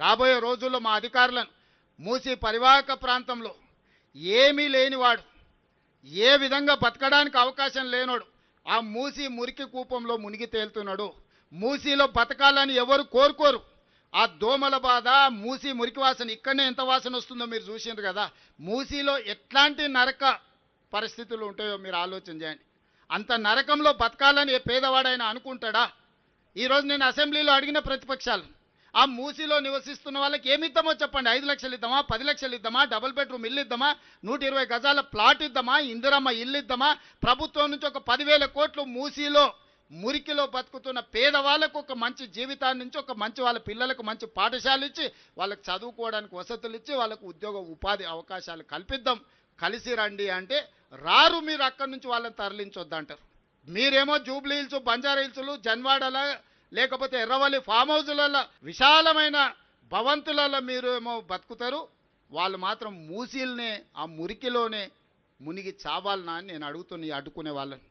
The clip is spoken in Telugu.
రాబోయే రోజుల్లో మా అధికారులను మూసి పరివాహక ప్రాంతంలో ఏమీ లేనివాడు ఏ విధంగా బతకడానికి అవకాశం లేనోడు ఆ మూసి మురికి కూపంలో మునిగి తేలుతున్నాడు. మూసిలో బతకాలని ఎవరు కోరుకోరు. ఆ దోమల బాధ మూసి మురికి వాసన ఇక్కడనే ఎంత వాసన వస్తుందో మీరు చూసిండ్రు కదా. మూసిలో ఎట్లాంటి నరక పరిస్థితులు ఉంటాయో మీరు ఆలోచన చేయండి. అంత నరకంలో బతకాలని ఏ పేదవాడైనా అనుకుంటాడా? ఈరోజు నేను అసెంబ్లీలో అడిగిన ప్రతిపక్షాలు ఆ మూసీలో నివసిస్తున్న వాళ్ళకి ఏమి ఇద్దామో చెప్పండి. ఐదు లక్షలు ఇద్దామా? పది లక్షలు ఇద్దామా? డబుల్ బెడ్రూమ్ ఇల్లు ఇద్దామా? నూట ఇరవై గజాల ప్లాట్ ఇద్దామా? ఇందిరమ్మ ఇల్లు ఇద్దామా? ప్రభుత్వం నుంచి ఒక పదివేల కోట్లు మూసీలో మురికిలో బతుకుతున్న పేదవాళ్ళకు ఒక మంచి జీవితాన్ని నుంచి ఒక మంచి వాళ్ళ పిల్లలకు మంచి పాఠశాల ఇచ్చి వాళ్ళకి చదువుకోవడానికి వసతులు ఇచ్చి వాళ్ళకు ఉద్యోగ ఉపాధి అవకాశాలు కల్పిద్దాం. కలిసి రండి అంటే రారు మీరు అక్కడి నుంచి వాళ్ళని తరలించొద్దంటారు. మీరేమో జూబ్లీ హిల్స్ బంజారా హిల్స్లు జన్వాడలా లేకపోతే ఎర్రవల్లి ఫామ్ హౌజులలో విశాలమైన భవంతులలో మీరు ఏమో బతుకుతారు. వాళ్ళు మాత్రం మూసీల్నే ఆ మురికిలోనే మునిగి చావాలనా అని నేను అడుగుతున్నా అడ్డుకునే వాళ్ళని.